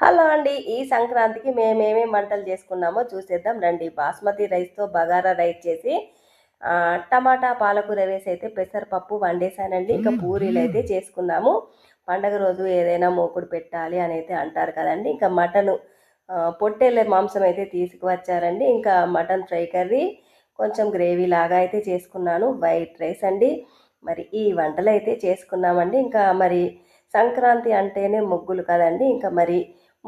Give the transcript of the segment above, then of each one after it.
Hello అండి ఈ సంక్రాంతికి మేమేమేం వంటలు చేసుకున్నామో చూసేద్దాం రండి. బాస్మతి రైస్తో బగారా రైస్ చేసి టమాటా పాలకూర వేసి అయితే పెసరపప్పు వండేసానండి ఇంకా పూరీలు అయితే చేసుకున్నాము. పండగ రోజు ఏదైనా మూకుడు పెట్టాలి అని అయితే అంటారు కదండి. ఇంకా మటన్ పొట్టేళ్ళ మాంసం అయితే తీసుకువచ్చారండి. ఇంకా మటన్ ఫ్రై కర్రీ కొంచెం గ్రేవీ లాగా అయితే చేసుకున్నాను. వైట్ రైస్ అండి. మరి ఈ వంటలు అయితే చేసుకున్నామండి. ఇంకా మరి సంక్రాంతి అంటేనే ముగ్గులు కదండి. ఇంకా మరి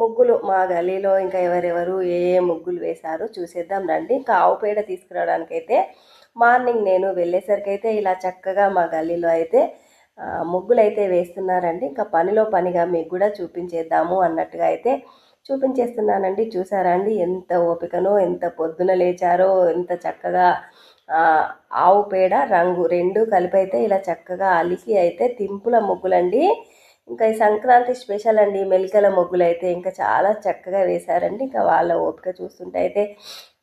ముగ్గులు మా గలీలో ఇంకా ఎవరెవరు ఏ ఏ ముగ్గులు వేశారో చూసేద్దాం రండి. ఇంకా ఆవు పేడ తీసుకురావడానికి అయితే మార్నింగ్ నేను వెళ్ళేసరికి అయితే ఇలా చక్కగా మా గల్లీలో అయితే ముగ్గులు అయితే వేస్తున్నారండి. ఇంకా పనిలో పనిగా మీకు కూడా చూపించేద్దాము అన్నట్టుగా అయితే చూపించేస్తున్నానండి. చూసారా అండి? ఎంత ఓపికనో ఎంత పొద్దున లేచారో ఎంత చక్కగా ఆవు పేడ రంగు రెండు కలిపి అయితే ఇలా చక్కగా అలికి అయితే తింపుల ముగ్గులండి. ఇంకా ఈ సంక్రాంతి స్పెషల్ అండి మెలికల ముగ్గులు అయితే ఇంకా చాలా చక్కగా వేశారండి. ఇంకా వాళ్ళ ఓపిక చూస్తుంటే అయితే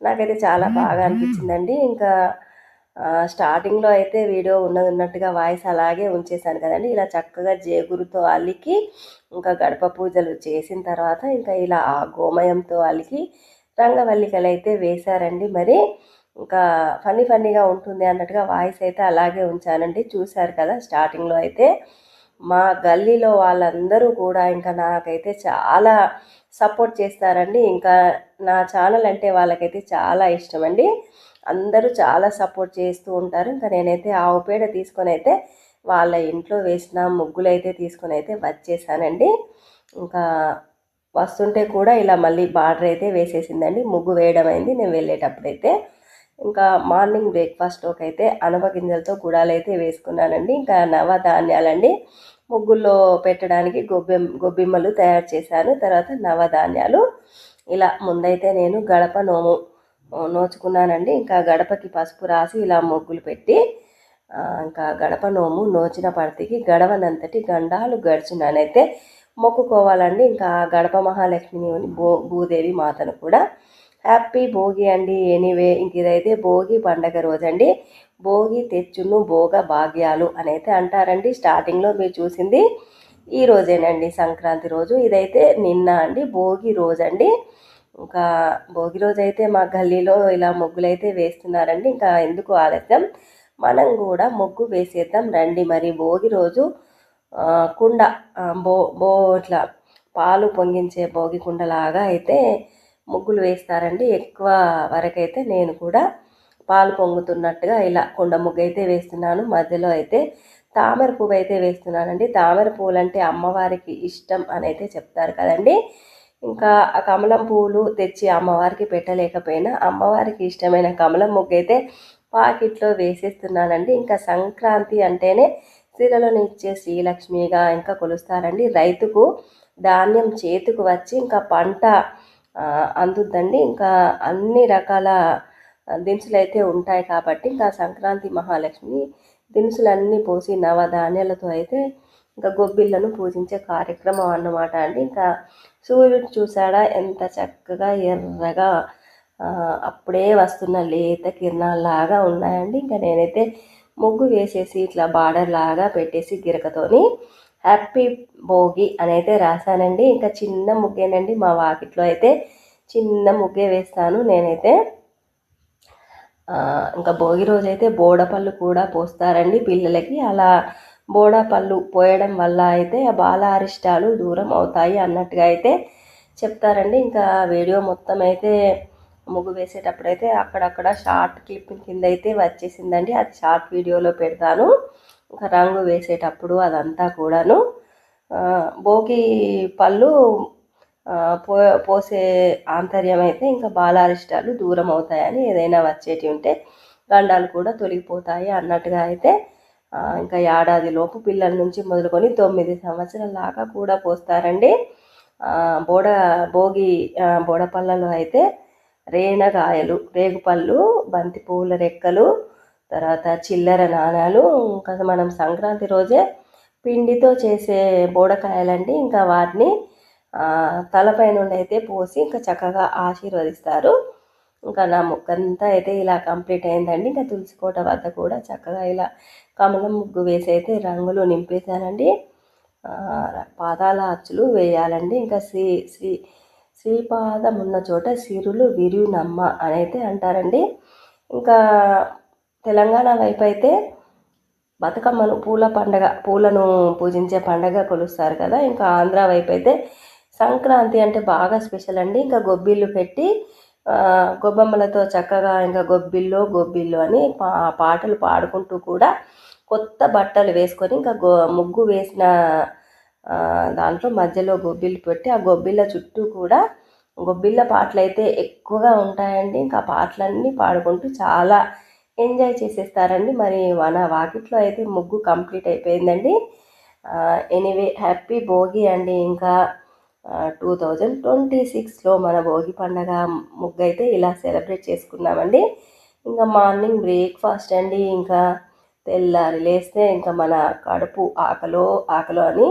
నాకైతే చాలా బాగా అనిపించిందండి. ఇంకా స్టార్టింగ్లో అయితే వీడియో ఉన్నది ఉన్నట్టుగా వాయిస్ అలాగే ఉంచేశాను కదండి. ఇలా చక్కగా జేగురుతో అలికి ఇంకా గడప పూజలు చేసిన తర్వాత ఇంకా ఇలా ఆ గోమయంతో అలికి రంగవల్లికలు అయితే వేశారండి. మరి ఇంకా ఫన్నీ ఫన్నీగా ఉంటుంది అన్నట్టుగా వాయిస్ అయితే అలాగే ఉంచానండి. చూశారు కదా స్టార్టింగ్లో అయితే. మా గల్లీలో వాళ్ళందరూ కూడా ఇంకా నాకైతే చాలా సపోర్ట్ చేస్తారండి. ఇంకా నా ఛానల్ అంటే వాళ్ళకైతే చాలా ఇష్టం అండి అందరూ చాలా సపోర్ట్ చేస్తూ ఉంటారు. ఇంకా నేనైతే ఆవు పేడ తీసుకొని అయితే వాళ్ళ ఇంట్లో వేసిన ముగ్గులు అయితే తీసుకొని అయితే వచ్చేసానండి. ఇంకా వస్తుంటే కూడా ఇలా మళ్ళీ బార్డర్ అయితే వేసేసిందండి. ముగ్గు వేయడం అయింది. నేను వెళ్ళేటప్పుడైతే ఇంకా మార్నింగ్ బ్రేక్ఫాస్ట్లోకి అయితే అనప గింజలతో గుడాలు అయితే వేసుకున్నానండి. ఇంకా నవధాన్యాలండి. ముగ్గుల్లో పెట్టడానికి గొబ్బెం గొబ్బిమ్మలు తయారు చేశాను. తర్వాత నవధాన్యాలు. ఇలా ముందైతే నేను గడప నోము నోచుకున్నానండి. ఇంకా గడపకి పసుపు రాసి ఇలా ముగ్గులు పెట్టి ఇంకా గడప నోము నోచిన పడితికి గడవనంతటి గండాలు గడిచినానైతే మొక్కుకోవాలండి. ఇంకా గడప మహాలక్ష్మిని భూ భూదేవి మాతను కూడా. హ్యాపీ భోగి అండి. ఎనీవే ఇంక ఇదైతే భోగి పండగ రోజండి. భోగి తెచ్చును భోగ భాగ్యాలు అని అయితే అంటారండి స్టార్టింగ్లో మీరు చూసింది ఈ రోజేనండి సంక్రాంతి రోజు. ఇదైతే నిన్న అండి భోగి రోజండి. ఇంకా భోగి రోజు అయితే మా గల్లీలో ఇలా ముగ్గులు అయితే వేస్తున్నారండి. ఇంకా ఎందుకు ఆలస్యం? మనం కూడా ముగ్గు వేసేద్దాం రండి. మరి భోగి రోజు కుండ బో బో ఇట్లా పాలు పొంగించే భోగి కుండలాగా అయితే ముగ్గులు వేస్తారండి. ఎక్కువ వరకైతే నేను కూడా పాలు పొంగుతున్నట్టుగా ఇలా కొండ ముగ్గు అయితే వేస్తున్నాను. మధ్యలో అయితే తామర పువ్వు అయితే వేస్తున్నానండి. తామర పువ్వులు అంటే అమ్మవారికి ఇష్టం అని అయితే చెప్తారు కదండి. ఇంకా ఆ కమలం పువ్వులు తెచ్చి అమ్మవారికి పెట్టలేకపోయినా అమ్మవారికి ఇష్టమైన కమలం ముగ్గు అయితే పాకెట్లో వేసేస్తున్నానండి. ఇంకా సంక్రాంతి అంటేనే స్త్రీలను ఇచ్చే శ్రీలక్ష్మిగా ఇంకా కొలుస్తారండి. రైతుకు ధాన్యం చేతికి వచ్చి ఇంకా పంట అందుద్దండి. ఇంకా అన్ని రకాల దినుసులు అయితే ఉంటాయి కాబట్టి ఇంకా సంక్రాంతి మహాలక్ష్మి దినుసులన్నీ పోసి నవధాన్యాలతో అయితే ఇంకా గొబ్బిళ్ళను పూజించే కార్యక్రమం అన్నమాట అండి. ఇంకా సూర్యుడు చూసాడా ఎంత చక్కగా ఎర్రగా అప్పుడే వస్తున్న లేత కిరణాల్లాగా ఉన్నాయండి. ఇంకా నేనైతే ముగ్గు వేసేసి ఇట్లా బార్డర్ లాగా పెట్టేసి గిరకతోని హ్యాపీ భోగి అని అయితే రాశానండి. ఇంకా చిన్న ముగ్గేనండి. మా వాకిట్లో అయితే చిన్న ముగ్గే వేస్తాను. నేనైతే ఇంకా భోగి రోజు అయితే బోడపళ్ళు కూడా పోస్తారండి పిల్లలకి. అలా బోడపళ్ళు పోయడం వల్ల అయితే ఆ బాల అరిష్టాలు దూరం అవుతాయి అన్నట్టుగా అయితే చెప్తారండి. ఇంకా వీడియో మొత్తం అయితే ముగ్గు వేసేటప్పుడు అయితే అక్కడక్కడ షార్ట్ క్లిప్పింగ్ కింద అయితే వచ్చేసిందండి. అది షార్ట్ వీడియోలో పెడతాను. ఇంకా రంగు వేసేటప్పుడు అదంతా కూడాను భోగి పళ్ళు పో పోసే ఆంతర్యం అయితే ఇంకా బాలారిష్టాలు దూరం అవుతాయని ఏదైనా వచ్చేటి ఉంటే గండాలు కూడా తొలగిపోతాయి అన్నట్టుగా అయితే ఇంకా ఏడాది లోపు పిల్లల నుంచి మొదలుకొని తొమ్మిది సంవత్సరాల దాకా కూడా పోస్తారండి. బోడ భోగి బోడపల్లలు బోడపళ్ళలో అయితే రేణగాయలు రేగుపళ్ళు బంతి పువ్వుల రెక్కలు తర్వాత చిల్లర నాణాలు ఇంకా మనం సంక్రాంతి రోజే పిండితో చేసే బోడకాయలండి. ఇంకా వాటిని తలపై నుండి అయితే పోసి ఇంకా చక్కగా ఆశీర్వదిస్తారు. ఇంకా నా ముక్కంతా అయితే ఇలా కంప్లీట్ అయిందండి. ఇంకా తులసి కోట వద్ద కూడా చక్కగా ఇలా కమలం ముగ్గు వేసి అయితే రంగులు నింపేశానండి. పాదాల అచ్చులు వేయాలండి. ఇంకా శ్రీ శ్రీ శ్రీపాదం ఉన్న చోట సిరులు విరునమ్మ అని అయితే అంటారండి. ఇంకా తెలంగాణ వైపు అయితే బతుకమ్మను పూల పండగ పూలను పూజించే పండగ కొలుస్తారు కదా. ఇంకా ఆంధ్ర వైపు అయితే సంక్రాంతి అంటే బాగా స్పెషల్ అండి. ఇంకా గొబ్బిళ్ళు పెట్టి గొబ్బమ్మలతో చక్కగా ఇంకా గొబ్బిళ్ళు గొబ్బిళ్ళు అని పా పాటలు పాడుకుంటూ కూడా కొత్త బట్టలు వేసుకొని ఇంకా గో ముగ్గు వేసిన దాంట్లో మధ్యలో గొబ్బిళ్ళు పెట్టి ఆ గొబ్బిళ్ళ చుట్టూ కూడా గొబ్బిళ్ళ పాటలు అయితే ఎక్కువగా ఉంటాయండి. ఇంకా పాటలన్నీ పాడుకుంటూ చాలా ఎంజాయ్ చేసేస్తారండి. మరి మన వాకిట్లో అయితే ముగ్గు కంప్లీట్ అయిపోయిందండి. ఎనీవే హ్యాపీ భోగి అండి ఇంకా. టూ థౌజండ్ ట్వంటీ సిక్స్లో మన భోగి పండగ ముగ్గు అయితే ఇలా సెలబ్రేట్ చేసుకున్నామండి. ఇంకా మార్నింగ్ బ్రేక్ఫాస్ట్ అండి. ఇంకా తెల్లారి లేస్తే ఇంకా మన కడుపు ఆకలో ఆకలో అని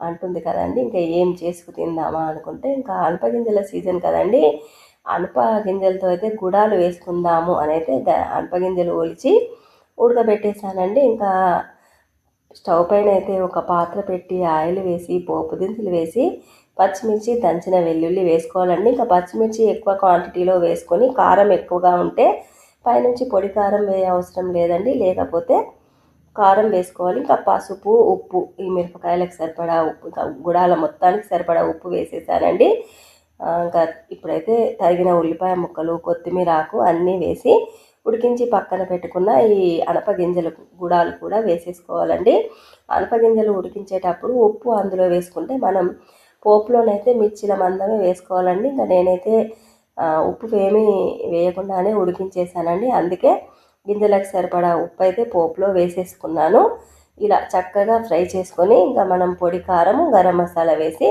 అంటుంది కదండి. ఇంకా ఏం చేసుకు తిందామా అనుకుంటే ఇంకా అల్పగింజల సీజన్ కదండి. అనప గింజలతో అయితే గుడాలు వేసుకుందాము అని అయితే అనప గింజలు ఒలిచి ఉడకబెట్టేసానండి ఇంకా స్టవ్ పైన అయితే ఒక పాత్ర పెట్టి ఆయిల్ వేసి పోపు దినుసులు వేసి పచ్చిమిర్చి దంచిన వెల్లుల్లి వేసుకోవాలండి. ఇంకా పచ్చిమిర్చి ఎక్కువ క్వాంటిటీలో వేసుకొని కారం ఎక్కువగా ఉంటే పైనుంచి పొడి కారం వేయ అవసరం లేదండి. లేకపోతే కారం వేసుకోవాలి. ఇంకా పసుపు ఉప్పు ఈ మిరపకాయలకు సరిపడా ఉప్పు గుడాల మొత్తానికి సరిపడా ఉప్పు వేసేసానండి. ఇంకా ఇప్పుడైతే తరిగిన ఉల్లిపాయ ముక్కలు కొత్తిమీర ఆకు అన్నీ వేసి ఉడికించి పక్కన పెట్టుకున్న ఈ అనపగింజలు గుడాలు కూడా వేసేసుకోవాలండి. అనపగింజలు ఉడికించేటప్పుడు ఉప్పు అందులో వేసుకుంటే మనం పోపులోనైతే మిర్చిల మందమే వేసుకోవాలండి. ఇంకా నేనైతే ఉప్పు ఏమీ వేయకుండానే ఉడికించేసానండి. అందుకే గింజలకు సరిపడా ఉప్పు అయితే పోపులో వేసేసుకున్నాను. ఇలా చక్కగా ఫ్రై చేసుకొని ఇంకా మనం పొడి కారం గరం మసాలా వేసి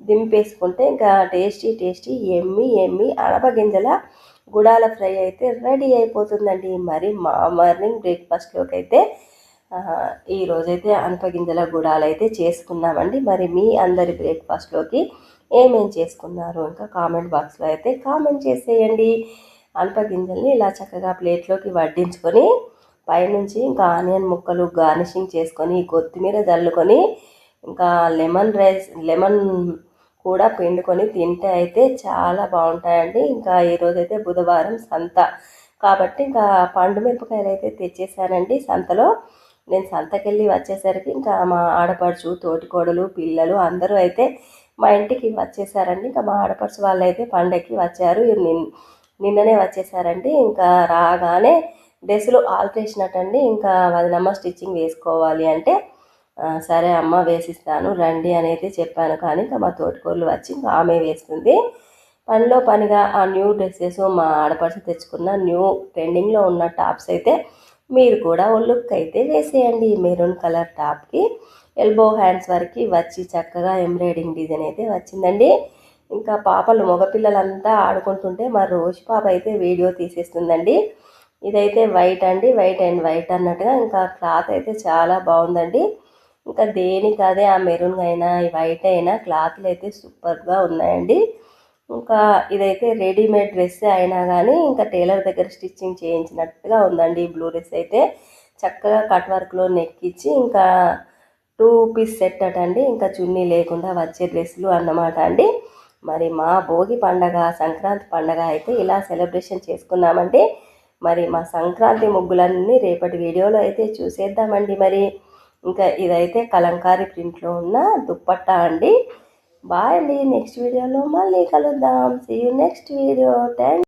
దింపేసుకుంటే ఇంకా టేస్టీ టేస్టీ ఎమ్మి ఎమ్మి అడపగింజల గుడాల ఫ్రై అయితే రెడీ అయిపోతుందండి. మరి మా మార్నింగ్ బ్రేక్ఫాస్ట్లోకి అయితే ఈరోజైతే అనపగింజల గుడాలు అయితే చేసుకున్నామండి. మరి మీ అందరి బ్రేక్ఫాస్ట్లోకి ఏమేం చేసుకున్నారు? ఇంకా కామెంట్ బాక్స్లో అయితే కామెంట్ చేసేయండి. అనపగింజల్ని ఇలా చక్కగా ప్లేట్లోకి వడ్డించుకొని పైనుంచి ఇంకా ఆనియన్ ముక్కలు గార్నిషింగ్ చేసుకొని కొత్తిమీర చల్లుకొని ఇంకా లెమన్ రైస్ లెమన్ కూడా పిండుకొని తింటే అయితే చాలా బాగుంటాయండి. ఇంకా ఈరోజు అయితే బుధవారం సంత. కాబట్టి ఇంకా పండు మిరపకాయలు అయితే తెచ్చేసానండి సంతలో. నేను సంతకెళ్ళి వచ్చేసరికి ఇంకా మా ఆడపడుచు తోటికోడలు పిల్లలు అందరూ అయితే మా ఇంటికి వచ్చేసారండి. ఇంకా మా ఆడపడుచు వాళ్ళు అయితే పండగకి వచ్చారు నిన్- నిన్ననే వచ్చేసారండి. ఇంకా రాగానే డ్రెస్సులు ఆల్ట్రేషన్ అటండి ఇంకా వదినమ్మ స్టిచ్చింగ్ వేసుకోవాలి అంటే సరే అమ్మ వేసిస్తాను రండి అని అయితే చెప్పాను. కానీ ఇంకా మా తోటికోళ్ళు వచ్చి ఇంకా ఆమె వేస్తుంది. పనిలో పనిగా ఆ న్యూ డ్రెస్సెస్ మా ఆడపడుచు తెచ్చుకున్న న్యూ ట్రెండింగ్లో ఉన్న టాప్స్ అయితే మీరు కూడా ఓ లుక్ అయితే వేసేయండి. మెరూన్ కలర్ టాప్కి ఎల్బో హ్యాండ్స్ వరకు వచ్చి చక్కగా ఎంబ్రాయిడింగ్ డిజైన్ అయితే వచ్చిందండి. ఇంకా పాపలు మగపిల్లలంతా ఆడుకుంటుంటే మా రోజు పాప అయితే వీడియో తీసేస్తుందండి. ఇదైతే వైట్ అండి వైట్ అండ్ వైట్ అన్నట్టుగా ఇంకా క్లాత్ అయితే చాలా బాగుందండి. ఇంకా దేనికి అదే ఆ మెరూన్ అయినా ఈ వైట్ అయినా క్లాత్లు అయితే సూపర్గా ఉన్నాయండి. ఇంకా ఇదైతే రెడీమేడ్ డ్రెస్ అయినా కానీ ఇంకా టైలర్ దగ్గర స్టిచ్చింగ్ చేయించినట్టుగా ఉందండి ఈ బ్లూ డ్రెస్ అయితే. చక్కగా కట్ వర్క్లో నెక్కిచ్చి ఇంకా టూ పీస్ సెట్ అటండి. ఇంకా చున్నీ లేకుండా వచ్చే డ్రెస్సులు అన్నమాట అండి. మరి మా భోగి పండగ సంక్రాంతి పండగ అయితే ఇలా సెలబ్రేషన్ చేసుకున్నామండి. మరి మా సంక్రాంతి ముగ్గులన్నీ రేపటి వీడియోలో అయితే చూసేద్దామండి మరి. ఇంకా ఇదైతే కలంకారీ ప్రింట్లో ఉన్న దుప్పట్టా అండి. బాయ్ అండి నెక్స్ట్ వీడియోలో మళ్ళీ కలుద్దాం. See you next video thank